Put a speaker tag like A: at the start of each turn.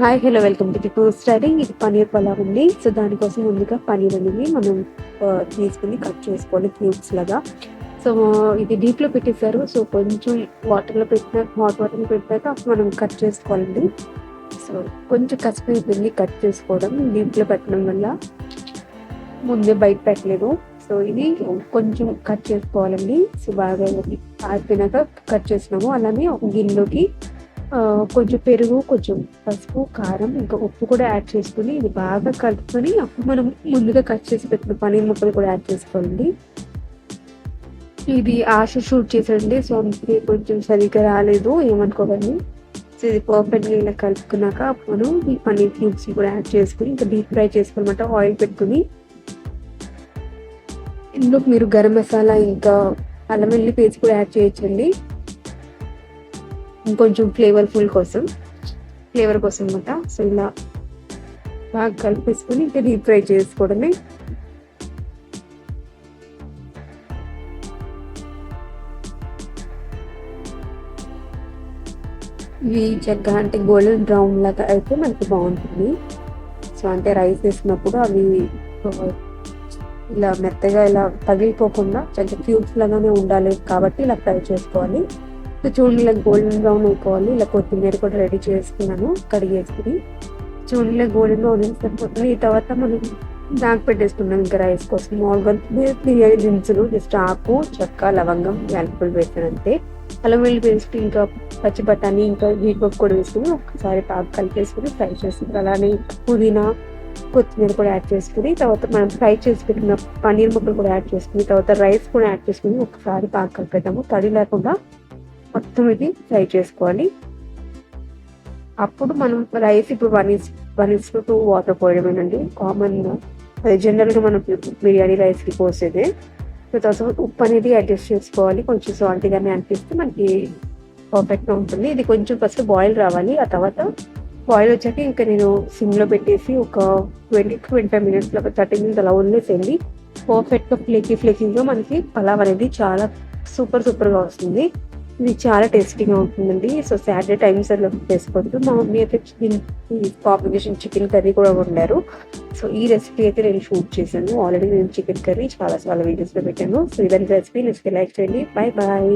A: Hi hello welcome to the two study ఇది పనీర్ పలావ్ ఉంది so దానికోసం ముందుగా పనీర్ అనేది మనం తీసుకుని కట్ చేసుకోవాలి క్యూబ్స్ లాగా. సో ఇది డీప్లో పెట్టేశారు. సో కొంచెం వాటర్లో పెట్టిన హాట్ వాటర్లో పెట్టాక మనం కట్ చేసుకోవాలండి. సో కొంచెం కసిపి అయిపోయింది కట్ చేసుకోవడం డీప్లో పెట్టడం వల్ల ముందే బయట పెట్టలేదు. సో ఇది కొంచెం కట్ చేసుకోవాలండి. సో బాగా ఆరిపోయినాక కట్ చేసినాము అలానే ఒక గిన్నెలోకి కొంచెం పెరుగు కొంచెం పసుపు కారం ఇంకా ఉప్పు కూడా యాడ్ చేసుకుని ఇది బాగా కలుపుకొని అప్పుడు మనం ముందుగా కట్ చేసి పెట్టిన పనీర్ ముక్కలు కూడా యాడ్ చేసుకోండి ఇది ఆశ షూట్ చేసండి సో అందుకే కొంచెం సరిగ్గా రాలేదు ఏమనుకోకండి. సో ఇది పర్ఫెక్ట్గా ఇలా కలుపుకున్నాక అప్పుడు ఈ పనీర్ క్యూబ్స్ కూడా యాడ్ చేసుకుని ఇంకా డీప్ ఫ్రై చేసుకోనమాట ఆయిల్ పెట్టుకుని. ఇందులో మీరు గరం మసాలా ఇంకా అల్లం వెల్లి పేస్ట్ కూడా యాడ్ చేయొచ్చండి. ఇంకొంచెం ఫ్లేవర్ఫుల్ కోసం ఫ్లేవర్ కోసం అనమాట సో ఇలా బాగా కలిపేసుకొని ఇంకా డీప్ ఫ్రై చేసుకోవడమే. ఇవి చక్కగా అంటే గోల్డెన్ బ్రౌన్ లాగా అయితే మనకి బాగుంటుంది. సో అంటే రైస్ వేసినప్పుడు అవి ఇలా మెత్తగా ఇలా తగిలిపోకుండా చక్కగా క్యూబ్స్ లాగానే ఉండాలి కాబట్టి ఇలా ఫ్రై చేసుకోవాలి. చూడండి ఇలా గోల్డెన్ బ్రౌన్ అయిపోవాలి. ఇలా కొత్తిమీర కూడా రెడీ చేసుకున్నాను. కడిగేసుకుని. చూడండి ఇలా గోల్డెన్ బ్రౌన్ అయిపోతుంది ఈ తర్వాత మనం దానికి పెట్టేసుకున్నాం ఇంకా రైస్ కోసం. మామూలుగా బిర్యానీ దినుసులు జస్ట్ ఆకు చెక్క లవంగం యాలకులు వేసానంతే అల్లం వెల్లి పేస్ట్ ఇంకా పచ్చి బఠానీ ఇంకా జీడిపప్పు కూడా వేసుకుని ఒకసారి పాకు కలిపేసుకుని ఫ్రై చేసుకుని అలానే పుదీనా కొత్తిమీర కూడా యాడ్ చేసుకుని తర్వాత మనం ఫ్రై చేసి పెట్టిన పన్నీర్ ముక్కలు కూడా యాడ్ చేసుకుని తర్వాత రైస్ కూడా యాడ్ చేసుకుని ఒకసారి బాగా కలిపేద్దాము. తడి లేకుండా మొత్తం ఇది ఫ్రై చేసుకోవాలి. అప్పుడు మనం రైస్ ఇప్పుడు one is one is two water పోయడమేనండి. Common అది జనరల్గా మనం బిర్యానీ రైస్కి పోసేదే. సో తర్వాత ఉప్పు అనేది అడ్జస్ట్ చేసుకోవాలి. కొంచెం సాల్టీగానే అనిపిస్తే మనకి పర్ఫెక్ట్గా ఉంటుంది. ఇది కొంచెం ఫస్ట్ బాయిల్ రావాలి. ఆ తర్వాత బాయిల్ వచ్చాక ఇంకా నేను సిమ్లో పెట్టేసి ఒక ట్వంటీ ట్వంటీ ఫైవ్ మినిట్స్ ఒక థర్టీ మినిట్స్ అలా వదిలేసేయండి పర్ఫెక్ట్గా ఫ్లేకీ ఫ్లేకీగా మనకి పలావ్ అనేది చాలా సూపర్ సూపర్గా వస్తుంది. ఇది చాలా టేస్టీగా ఉంటుందండి. సో సాటర్డే టైమ్స్ అలా చేసుకోవద్దు మా మమ్మీ అయితే చికెన్ కాంబినేషన్ చికెన్ కర్రీ కూడా వండారు. సో ఈ రెసిపీ అయితే నేను షూట్ చేశాను. ఆల్రెడీ నేను చికెన్ కర్రీ చాలా చాలా వీడియోస్లో పెట్టాను. సో ఇలాంటి రెసిపీ. నెక్స్ట్ లైక్ చేయండి. Bye bye